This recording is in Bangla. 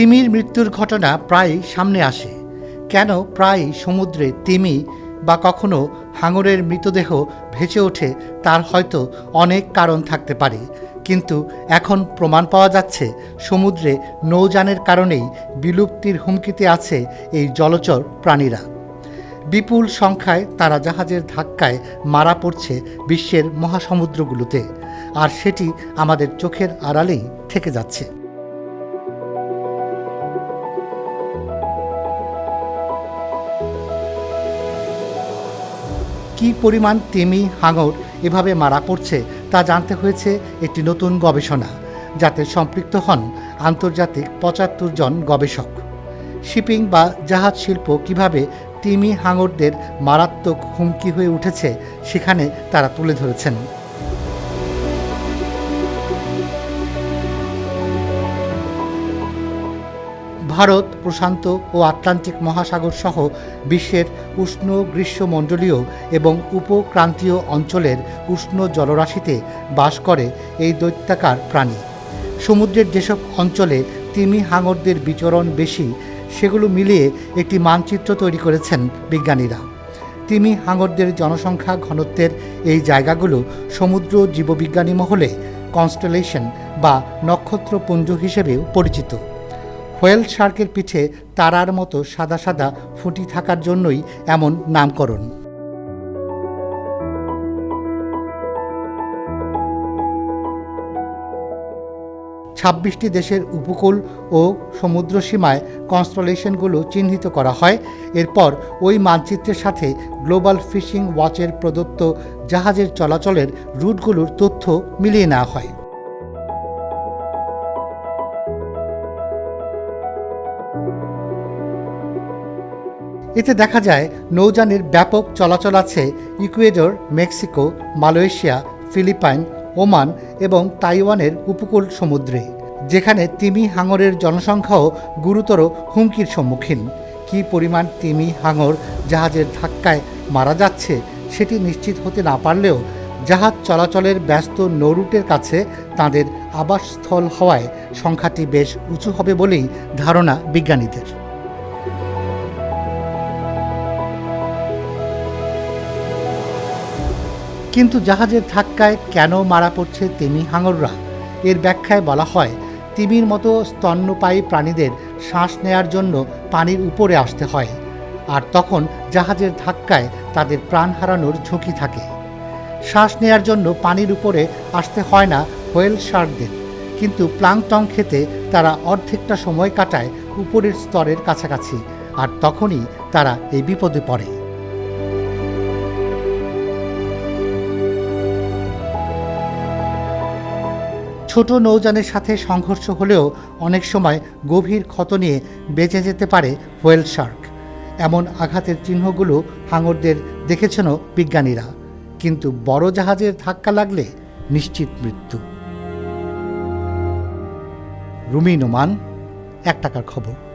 তিমির মৃত্যুর ঘটনা প্রায় সামনে আসে। কেন প্রায় সমুদ্রে তিমি বা কখনো হাঙরের মৃতদেহ ভেসে ওঠে তার হয়তো অনেক কারণ থাকতে পারে। কিন্তু এখন প্রমাণ পাওয়া যাচ্ছে, সমুদ্রে নৌযানের কারণেই বিলুপ্তির হুমকিতে আছে এই জলচর প্রাণীরা। বিপুল সংখ্যায় তারা জাহাজের ধাক্কায় মারা পড়ছে বিশ্বের মহাসমুদ্রগুলোতে। আর সেটি আমাদের চোখের আড়ালেই থেকে যাচ্ছে। কী পরিমাণ তিমি হাঙর এভাবে মারা পড়ছে তা জানতে হয়েছে একটি নতুন গবেষণা, যাতে সম্পৃক্ত হন আন্তর্জাতিক পঁচাত্তর জন গবেষক। শিপিং বা জাহাজ শিল্প কীভাবে তিমি হাঙরদের মারাত্মক হুমকি হয়ে উঠেছে সেখানে তারা তুলে ধরেছেন। ভারত, প্রশান্ত ও আটলান্টিক মহাসাগর সহ বিশ্বের উষ্ণ গ্রীষ্মমণ্ডলীয় এবং উপক্রান্তীয় অঞ্চলের উষ্ণ জলরাশিতে বাস করে এই দৈত্যাকার প্রাণী। সমুদ্রের যেসব অঞ্চলে তিমি হাঙরদের বিচরণ বেশি, সেগুলো মিলিয়ে একটি মানচিত্র তৈরি করেছেন বিজ্ঞানীরা। তিমি হাঙরদের জনসংখ্যা ঘনত্বের এই জায়গাগুলো সমুদ্র জীববিজ্ঞানী মহলে কনস্টেলেশন বা নক্ষত্রপুঞ্জ হিসেবেও পরিচিত। হোয়েল শার্কের পিঠে তারার মতো সাদা সাদা ফুটি থাকার জন্যই এমন নামকরণ। ছাব্বিশটি দেশের উপকূল ও সমুদ্র সীমায় কনস্টলেশনগুলো চিহ্নিত করা হয়। এরপর ওই মানচিত্রের সাথে গ্লোবাল ফিশিং ওয়াচের প্রদত্ত জাহাজের চলাচলের রুটগুলোর তথ্য মিলিয়ে নেওয়া হয়। এতে দেখা যায় নৌযানের ব্যাপক চলাচল আছে Ecuador, Mexico, Malaysia, Philippines, Oman এবং তাইওয়ানের উপকূল সমুদ্রে, যেখানে তিমি হাঙরের জনসংখ্যাও গুরুতর হুমকির সম্মুখীন। কি পরিমাণ তিমি হাঙর জাহাজের ধাক্কায় মারা যাচ্ছে সেটি নিশ্চিত হতে না পারলেও জাহাজ চলাচলের ব্যস্ত নৌরুটের কাছে তাদের আবাসস্থল হওয়ায় সংখ্যাটি বেশ উঁচু হবে বলেই ধারণা বিজ্ঞানীদের। কিন্তু জাহাজের ধাক্কায় কেন মারা পড়ছে তিমি হাঙররা? এর ব্যাখ্যায় বলা হয়, তিমির মতো স্তন্যপায়ী প্রাণীদের শ্বাস নেয়ার জন্য পানির উপরে আসতে হয়, আর তখন জাহাজের ধাক্কায় তাদের প্রাণ হারানোর ঝুঁকি থাকে। শ্বাস নেয়ার জন্য পানির উপরে আসতে হয় না হোয়েল শার্কদের, কিন্তু প্লাংটং খেতে তারা অর্ধেকটা সময় কাটায় উপরের স্তরের কাছাকাছি, আর তখনই তারা এই বিপদে পড়ে। ছোট নৌযানের সাথে সংঘর্ষ হলেও অনেক সময় গভীর ক্ষত নিয়ে বেঁচে যেতে পারে হোয়েল শার্ক। এমন আঘাতের চিহ্নগুলো হাঙরদের দেখেছেনও বিজ্ঞানীরা। কিন্তু বড় জাহাজের ধাক্কা লাগলে নিশ্চিত মৃত্যু। রুমি নোমান এক টাকার খবর।